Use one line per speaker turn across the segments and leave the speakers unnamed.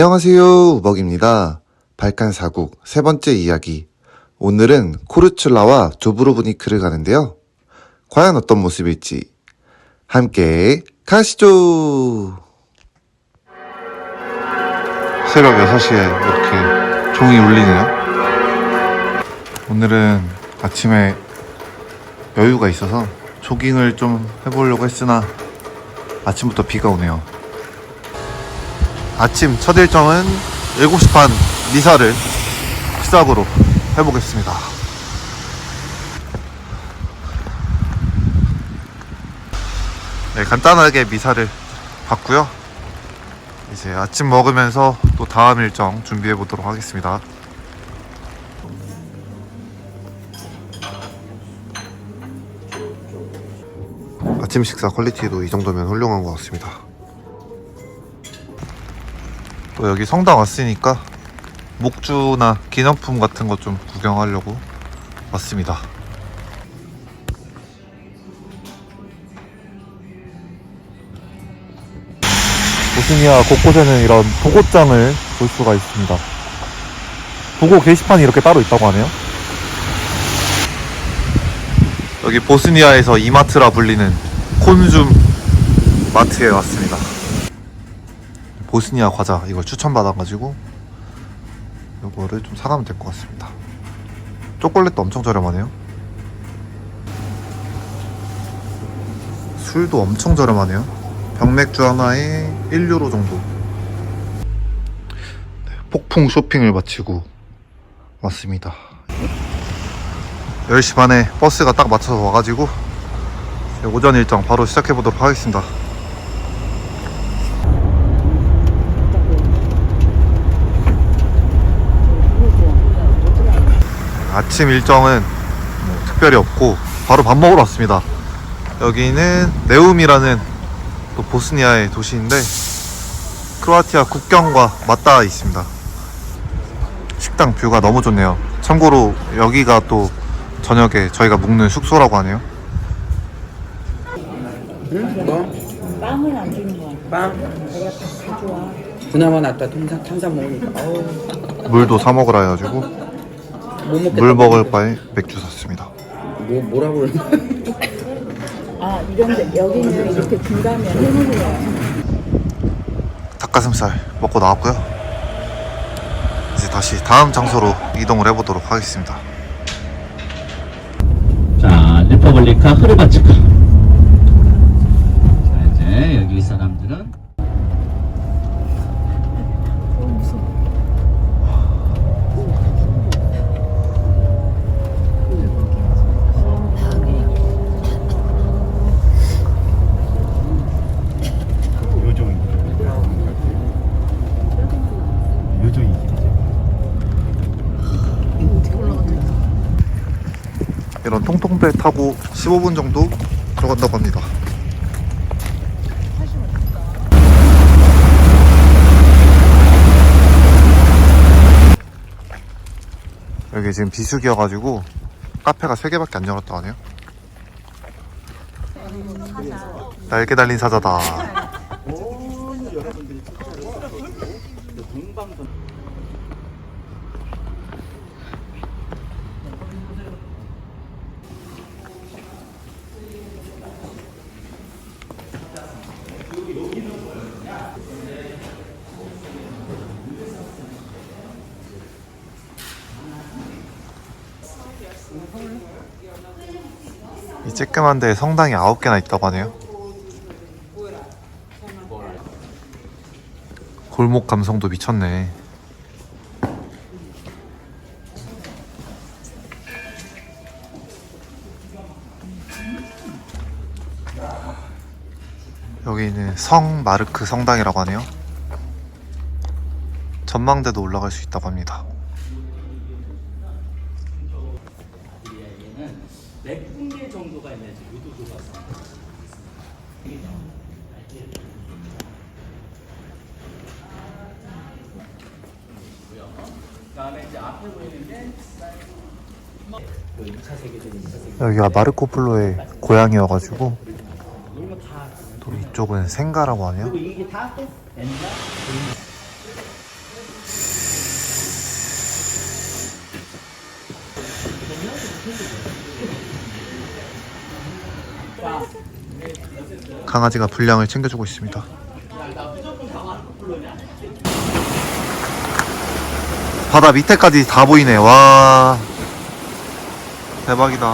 안녕하세요. 우벅입니다. 발칸 사국 세 번째 이야기. 오늘은 코르출라와 두브로브니크를 가는데요. 과연 어떤 모습일지 함께 가시죠. 새벽 6시에 이렇게 종이 울리네요. 오늘은 아침에 여유가 있어서 조깅을 좀 해보려고 했으나 아침부터 비가 오네요. 아침 첫 일정은 7시 반 미사를 시작으로 해보겠습니다. 네, 간단하게 미사를 봤고요. 이제 아침 먹으면서 또 다음 일정 준비해 보도록 하겠습니다. 아침 식사 퀄리티도 이 정도면 훌륭한 것 같습니다. 또 여기 성당 왔으니까 목주나 기념품 같은 것 좀 구경하려고 왔습니다.
보스니아 곳곳에는 이런 보고장을 볼 수가 있습니다. 보고 게시판이 이렇게 따로 있다고 하네요.
여기 보스니아에서 이마트라 불리는 콘줌 마트에 왔습니다. 보스니아 과자 이걸 추천받아가지고 이거를 좀 사가면 될 것 같습니다. 초콜릿도 엄청 저렴하네요. 술도 엄청 저렴하네요. 병맥주 하나에 1유로 정도. 네, 폭풍 쇼핑을 마치고 왔습니다. 10시 반에 버스가 딱 맞춰서 와가지고 오전 일정 바로 시작해 보도록 하겠습니다. 아침 일정은 뭐 특별히 없고 바로 밥 먹으러 왔습니다. 여기는 네움이라는 또 보스니아의 도시인데 크로아티아 국경과 맞닿아 있습니다. 식당 뷰가 너무 좋네요. 참고로 여기가 또 저녁에 저희가 묵는 숙소라고 하네요.
빵은 안 주는 거야.
빵
내가 다 좋아.
그나마 낫다 탄산 먹으니까 어우
물도 사 먹으라 해가지고
뭐 먹겠다
물 먹을 바에 맥주 샀습니다.
뭐 뭐라고 그러나
아 이런데 여기는 이렇게 중간에 거야.
닭가슴살 먹고 나왔고요. 이제 다시 다음 장소로 이동을 해보도록 하겠습니다.
자, 리퍼블리카 흐르바츠카.
통통배 타고 15분 정도 들어간다고 합니다. 여기 지금 비수기여가지고 카페가 3개밖에 안 열었다고 하네요. 날개 달린 사자다. 이 쬐끄만 데에 성당이 9개나 있다고 하네요. 골목 감성도 미쳤네. 여기는 성 마르크 성당이라고 하네요. 전망대도 올라갈 수 있다고 합니다. 여기가 마르코플로의 고향이어가지고 또 이쪽은 생가라고 하네요. 강아지가 분량을 챙겨주고 있습니다. 바다 밑에까지 다 보이네. 와. 대박이다.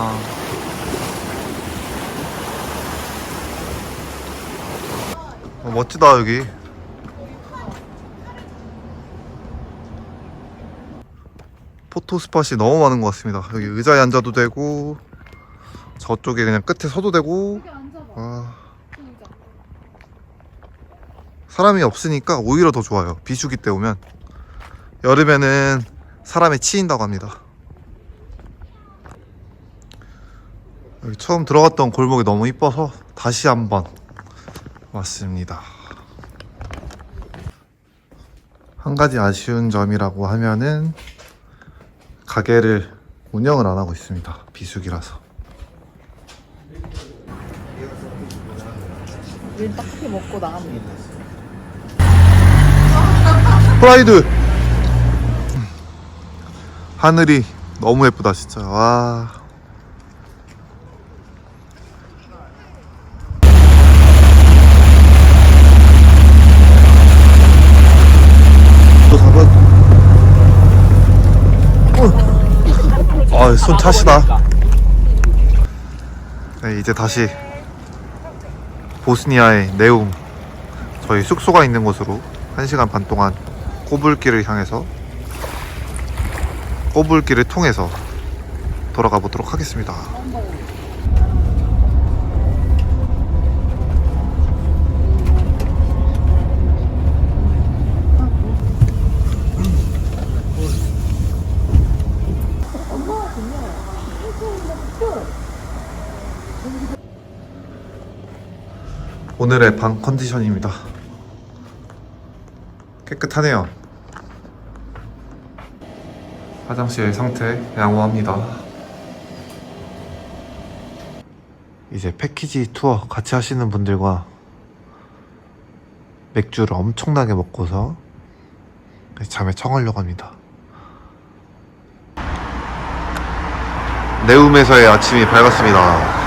어, 멋지다, 여기. 포토 스팟이 너무 많은 것 같습니다. 여기 의자에 앉아도 되고, 저쪽에 그냥 끝에 서도 되고, 와. 사람이 없으니까 오히려 더 좋아요. 비수기 때 오면. 여름에는 사람에 치인다고 합니다. 여기 처음 들어갔던 골목이 너무 이뻐서 다시 한번 왔습니다. 한 가지 아쉬운 점이라고 하면은 가게를 운영을 안 하고 있습니다. 비수기라서.
우린 딱히 먹고 나가면
프라이드 하늘이 너무 예쁘다 진짜. 와. 또 잡아. 아손 차시다. 네, 이제 다시 보스니아의 네움 저희 숙소가 있는 곳으로 1시간 반 동안 꼬불길을 향해서 꼬불길을 통해서 돌아가 보도록 하겠습니다. 오늘의 방 컨디션입니다. 깨끗하네요. 화장실 상태 양호합니다. 이제 패키지 투어 같이 하시는 분들과 맥주를 엄청나게 먹고서 잠에 청하려고 합니다. 네움에서의 아침이 밝았습니다.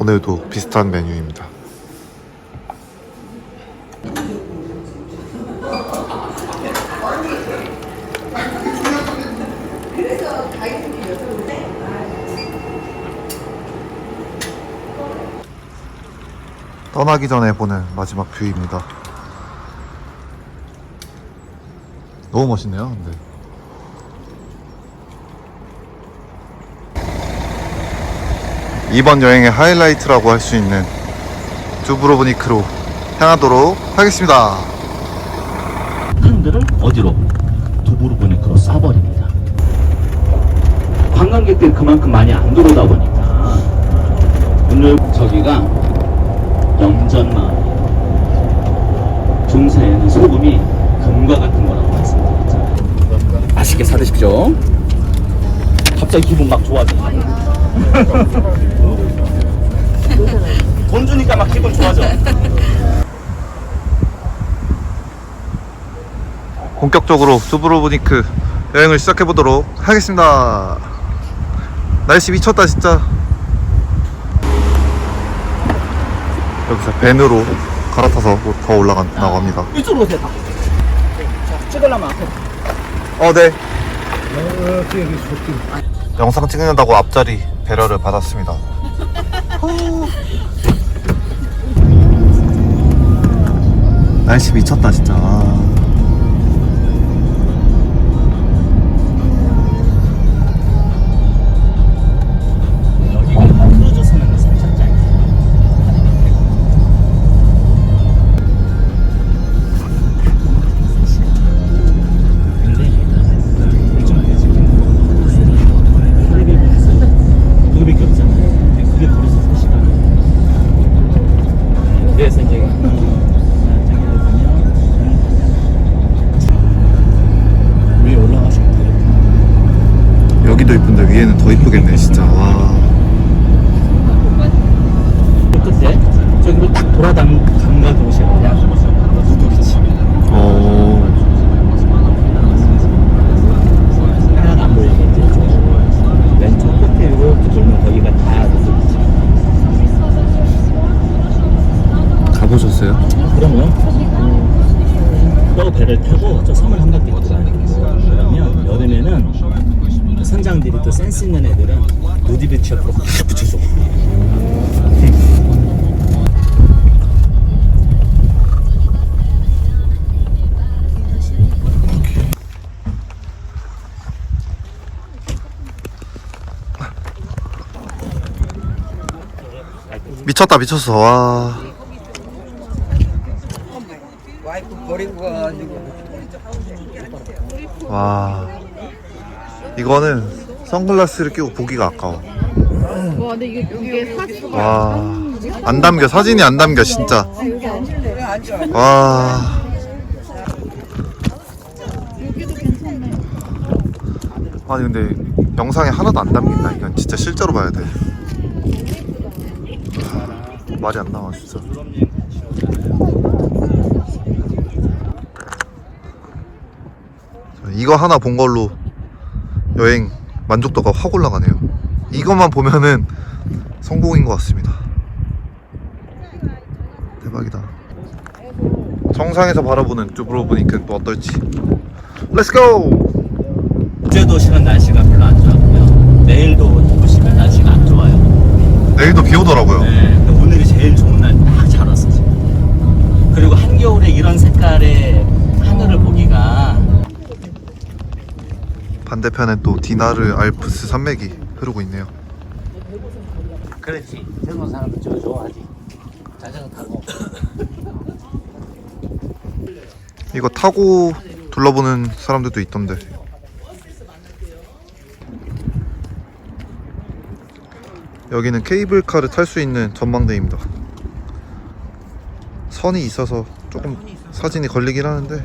오늘도 비슷한 메뉴입니다. 떠나기 전에 보는 마지막 뷰입니다. 너무 멋있네요, 근데. 이번 여행의 하이라이트라고 할 수 있는 두브로브니크로 향하도록 하겠습니다.
사람들을 어디로? 두부르보니크로 쏴버립니다. 관광객들이 그만큼 많이 안 들어오다 보니까 오늘 저기가 영전마을 중세에는 소금이 금과 같은 거라고 말씀드렸잖아요. 맛있게 사드십시오. 갑자기 기분 막 좋아져. 돈 주니까 막 기분 좋아져.
본격적으로 두브로브니크 여행을 시작해 보도록 하겠습니다. 날씨 미쳤다 진짜. 여기서 밴으로 갈아타서 더 올라간다고 합니다.
이쪽으로 오세요. 다. 자, 찍으려면 앞에.
어, 네. 영상 찍는다고 앞자리 배려를 받았습니다. 날씨 미쳤다 진짜. 미쳤다 미쳤어. 와.
와이프 버리고 가가지고.
와. 이거는 선글라스를 끼고 보기가 아까워.
와 근데 이게 이게 사진
와. 안 담겨. 사진이 안 담겨 진짜. 와. 아니 근데 영상에 하나도 안 담긴다. 이건 진짜 실제로 봐야 돼. 아, 말이 안 나와 진짜. 이거 하나 본 걸로 여행 만족도가 확 올라가네요. 이것만 보면은 성공인 것 같습니다. 대박이다. 정상에서 바라보는 쭈브로브니크는 또 어떨지. 렛츠고!
어제도 실은 날씨가 별로 안 좋았고요. 내일도 보시면 날씨가 안 좋아요.
내일도 비 오더라고요.
네, 근데 오늘이 제일 좋은 날 딱 잘 왔어 지금. 그리고 한겨울에 이런 색깔의 하늘을 보기가
반대편에 또 디나르 알프스 산맥이 흐르고 있네요.
그렇지. 젊은 사람들 저 좋아하지. 자전거 타고.
이거 타고 둘러보는 사람들도 있던데. 여기는 케이블카를 탈 수 있는 전망대입니다. 선이 있어서 조금 사진이 걸리긴 하는데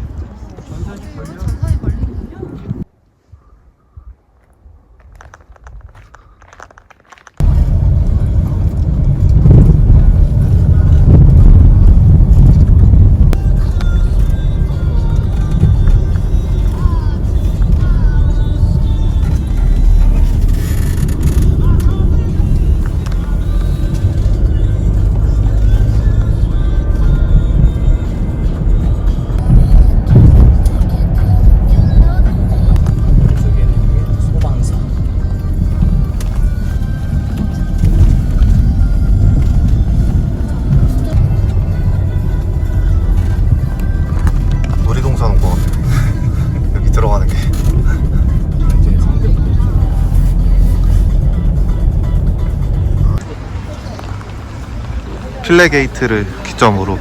필레 게이트를 기점으로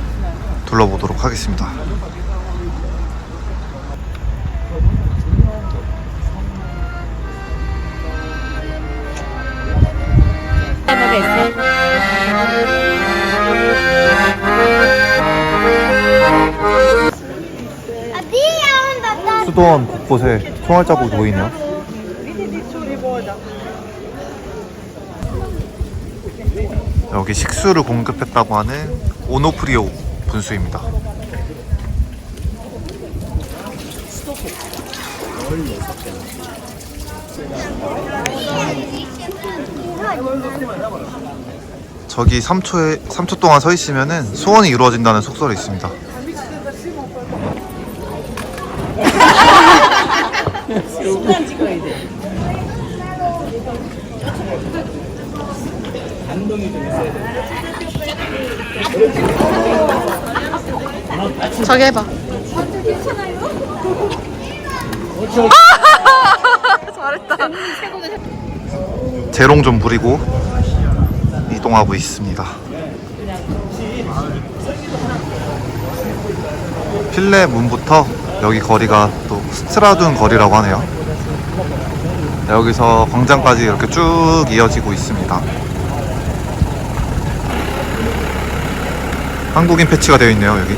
둘러보도록 하겠습니다. 수도원 곳곳에 총알 자국이 보이네요. 여기 식수를 공급했다고 하는 오노프리오 분수입니다. 저기 3초에 3초 동안 서 있으면은 소원이 이루어진다는 속설이 있습니다.
저기 해봐. 잘했다.
재롱 좀 부리고 이동하고 있습니다. 필레 문부터 여기 거리가 또 스트라둔 거리라고 하네요. 여기서 광장까지 이렇게 쭉 이어지고 있습니다. 한국인 패치가 되어 있네요, 여기.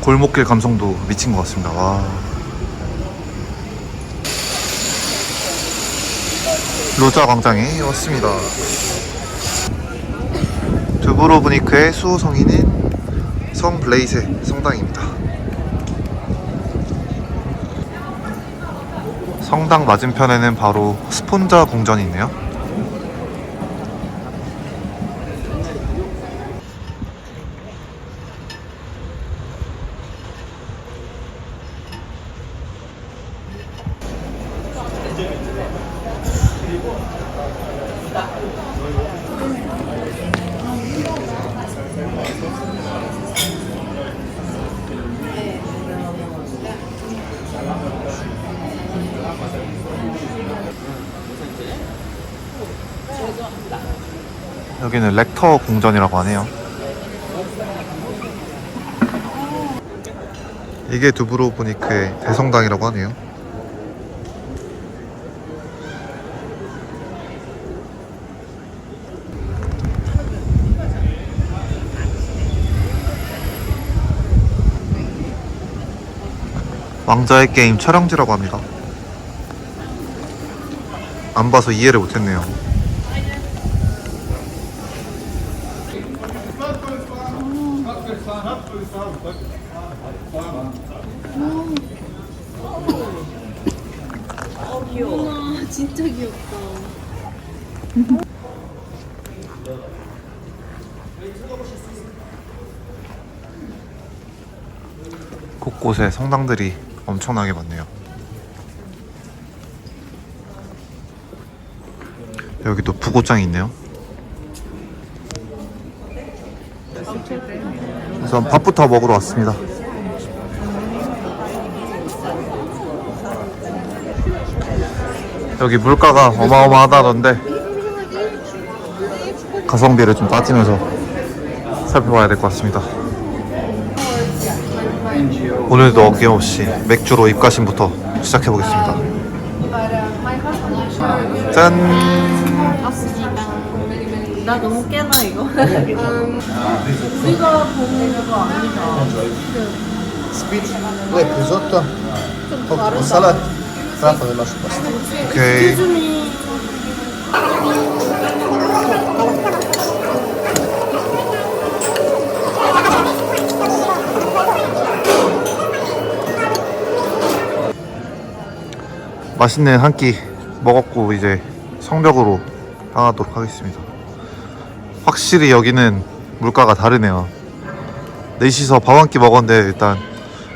골목길 감성도 미친 것 같습니다. 와. 로자 광장에 왔습니다. 두브로브니크의 수호 성인인 성 블레이세 성당입니다. 성당 맞은편에는 바로 스폰자 궁전이 있네요. 여기는 렉터 궁전이라고 하네요. 이게 두브로보니크의 대성당이라고 하네요. 왕자의 게임 촬영지라고 합니다. 안 봐서 이해를 못했네요.
진짜 귀엽다.
곳곳에 성당들이 엄청나게 많네요. 여기 또 부고장이 있네요. 우선 밥부터 먹으러 왔습니다. 여기 물가가 어마어마하다던데 가성비를 좀 따지면서 살펴봐야 될 것 같습니다. 오늘도 어김없이 맥주로 입가심부터 시작해 보겠습니다. 짠.
나 너무 깨나 이거. 우리가 보는 거 아니다.
Ue, risotto? Oh, salad? Rafa del lascio pasta.
오케이. 맛있는 한 끼 먹었고 이제 성벽으로 향하도록 하겠습니다. 확실히 여기는 물가가 다르네요. 넷이서 밥 한 끼 먹었는데 일단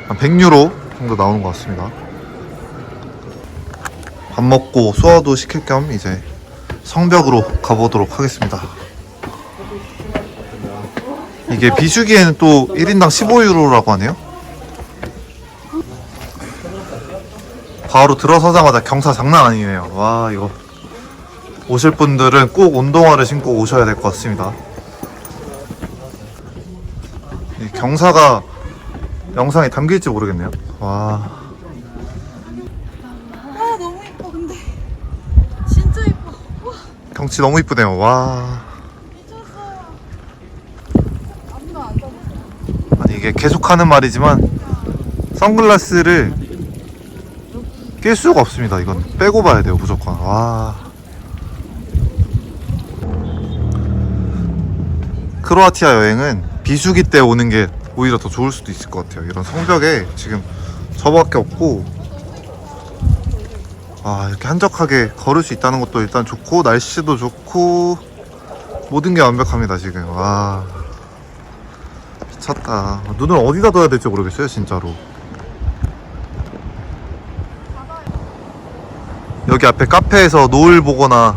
한 100유로 정도 나오는 것 같습니다. 밥 먹고 소화도 시킬 겸 이제 성벽으로 가보도록 하겠습니다. 이게 비수기에는 또 1인당 15유로라고 하네요. 바로 들어서자마자 경사 장난 아니네요. 와 이거 오실 분들은 꼭 운동화를 신고 오셔야 될 것 같습니다. 이 경사가 영상에 담길지 모르겠네요. 와.
진짜 예뻐.
경치 너무 이쁘네요. 와. 아니 이게 계속 하는 말이지만 선글라스를 낄 수가 없습니다. 이건 빼고 봐야 돼요, 무조건. 와. 크로아티아 여행은 비수기 때 오는 게 오히려 더 좋을 수도 있을 것 같아요. 이런 성벽에 지금 저밖에 없고 아 이렇게 한적하게 걸을 수 있다는 것도 일단 좋고 날씨도 좋고 모든 게 완벽합니다 지금. 와 미쳤다. 눈을 어디다 둬야 될지 모르겠어요 진짜로. 여기 앞에 카페에서 노을 보거나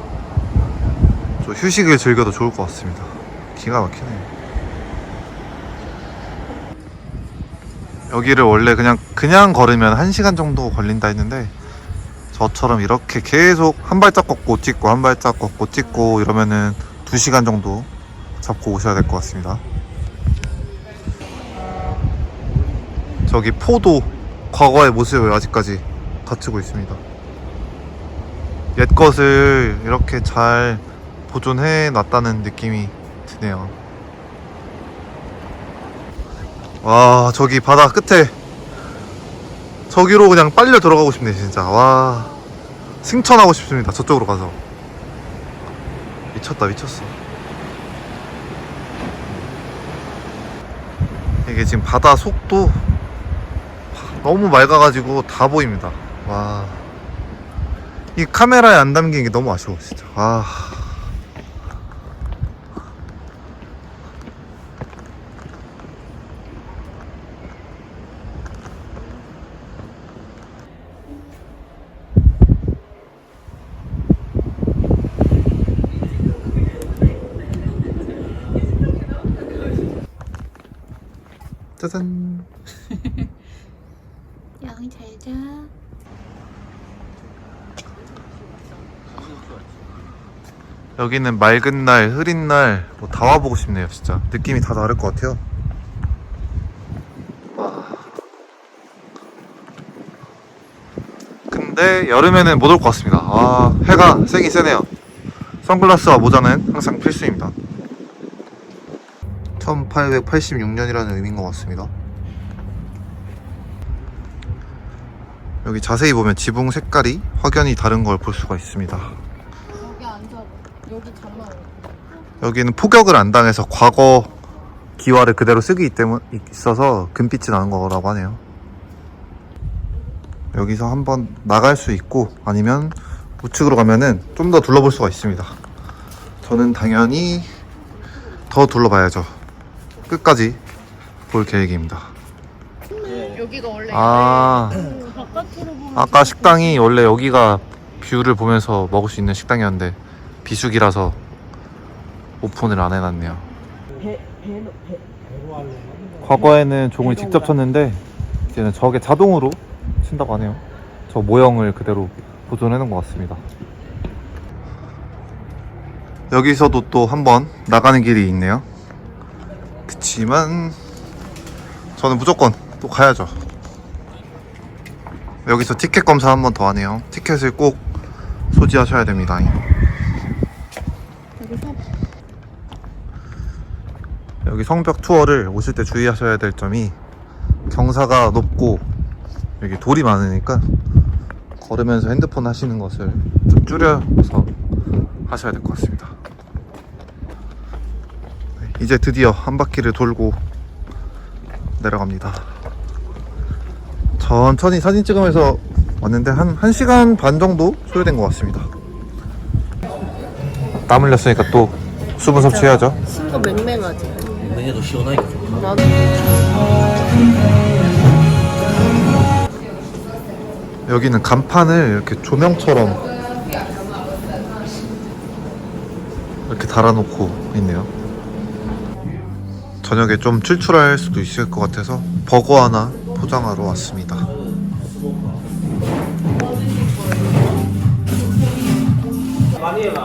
좀 휴식을 즐겨도 좋을 것 같습니다 기가 막히네 여기를 원래 그냥 그냥 걸으면 1시간 정도 걸린다 했는데 저처럼 이렇게 계속 한 발짝 걷고 찍고 한 발짝 걷고 찍고 이러면은 2시간 정도 잡고 오셔야 될 것 같습니다. 저기 포도 과거의 모습을 아직까지 갖추고 있습니다. 옛 것을 이렇게 잘 보존해 놨다는 느낌이 드네요. 와, 저기 바다 끝에 저기로 그냥 빨려 들어가고 싶네 진짜. 와 승천하고 싶습니다 저쪽으로 가서. 미쳤다 미쳤어. 이게 지금 바다 속도 너무 맑아가지고 다 보입니다. 와. 이 카메라에 안 담긴 게 너무 아쉬워 진짜. 와 짜잔.
양이 잘 자.
여기는 맑은 날, 흐린 날, 뭐 다 와보고 싶네요, 진짜. 느낌이 다 다를 것 같아요. 와. 근데 여름에는 못 올 것 같습니다. 아, 해가 세긴 세네요. 선글라스와 모자는 항상 필수입니다. 1886년이라는 의미인 것 같습니다. 여기 자세히 보면 지붕 색깔이 확연히 다른 걸 볼 수가 있습니다.
여기 앉아. 여기 잠만.
여기는 포격을 안 당해서 과거 기와를 그대로 쓰기 때문 있어서 금빛이 나는 거라고 하네요. 여기서 한번 나갈 수 있고 아니면 우측으로 가면은 좀 더 둘러볼 수가 있습니다. 저는 당연히 더 둘러봐야죠. 끝까지 볼 계획입니다.
여기가 원래
아,
바깥으로 보면
아까 식당이 원래 여기가 뷰를 보면서 먹을 수 있는 식당이었는데 비수기라서 오픈을 안 해놨네요.
과거에는 종을 직접 쳤는데 이제는 저게 자동으로 친다고 하네요. 저 모형을 그대로 보존해 놓은 것 같습니다.
여기서도 또 한 번 나가는 길이 있네요. 그치만 저는 무조건 또 가야죠. 여기서 티켓 검사 한 번 더 하네요. 티켓을 꼭 소지하셔야 됩니다. 여기 성벽 투어를 오실 때 주의하셔야 될 점이 경사가 높고 여기 돌이 많으니까 걸으면서 핸드폰 하시는 것을 좀 줄여서 하셔야 될 것 같습니다. 네, 이제 드디어 한 바퀴를 돌고 내려갑니다. 천천히 사진 찍으면서 왔는데 한 1시간 반 정도 소요된 것 같습니다. 땀 흘렸으니까 또 수분 섭취해야죠.
신거 맹맹하지.
맹맹해도.
나도.
여기는 간판을 이렇게 조명처럼 이렇게 달아놓고 있네요. 저녁에 좀 출출할 수도 있을 것 같아서 버거 하나 포장하러 왔습니다.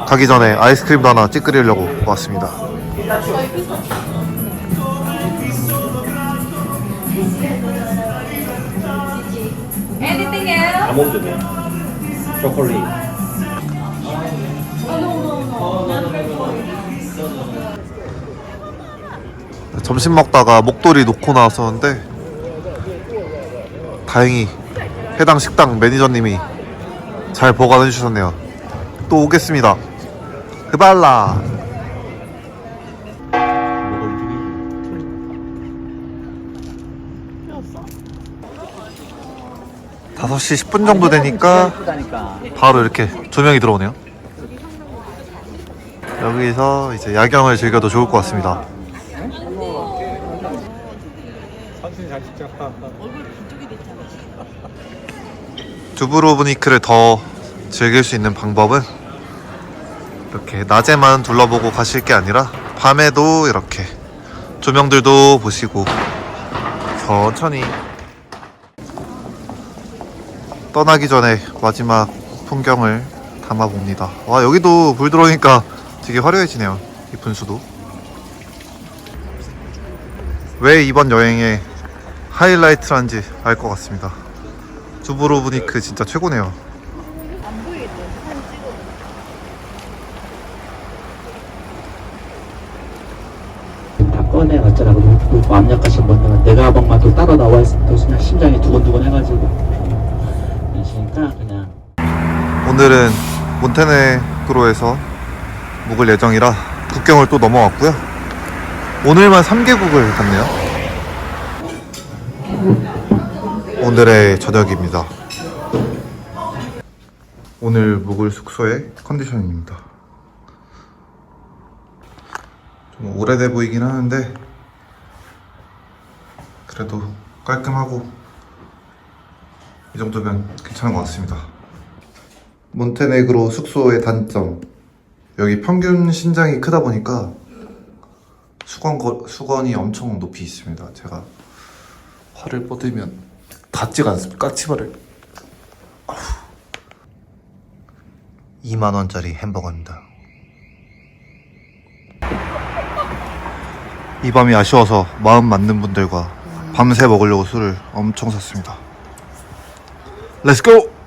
가기 전에 아이스크림도 하나 찌끄리려고 왔습니다.
초콜릿.
점심 먹다가 목도리 놓고 나왔었는데 다행히 해당 식당 매니저님이 잘 보관해 주셨네요. 또 오겠습니다. 흐발라. 다섯 시 10분 정도 되니까 바로 이렇게 조명이 들어오네요. 여기서 이제 야경을 즐겨도 좋을 것 같습니다. 두브로브니크를 더 즐길 수 있는 방법은 이렇게 낮에만 둘러보고 가실 게 아니라 밤에도 이렇게 조명들도 보시고 천천히 떠나기 전에 마지막 풍경을 담아봅니다. 와 여기도 불 들어오니까 되게 화려해지네요. 이 분수도. 왜 이번 여행의 하이라이트란지 알 것 같습니다. 두브로브니크 진짜 최고네요.
다 꺼내놨잖아. 그리고 그 마음 약하신 분들은 내 가방만 또 따로 나와 있으면 또 그냥 심장이 두근두근 해가지고. 그러시니까 그냥.
오늘은 몬테네그로에서 묵을 예정이라 국경을 또 넘어왔고요. 오늘만 3개국을 갔네요. 오늘의 저녁입니다. 오늘 묵을 숙소의 컨디션입니다. 좀 오래돼 보이긴 하는데 그래도 깔끔하고 이 정도면 괜찮은 것 같습니다. 몬테네그로 숙소의 단점 여기 평균 신장이 크다 보니까 수건 거, 수건이 엄청 높이 있습니다. 제가 살을 뻗으면 닿지가 않습니다. 까치발을. 2만 원짜리 햄버거입니다. 이 밤이 아쉬워서 마음 맞는 분들과 밤새 먹으려고 술을 엄청 샀습니다. 렛츠고!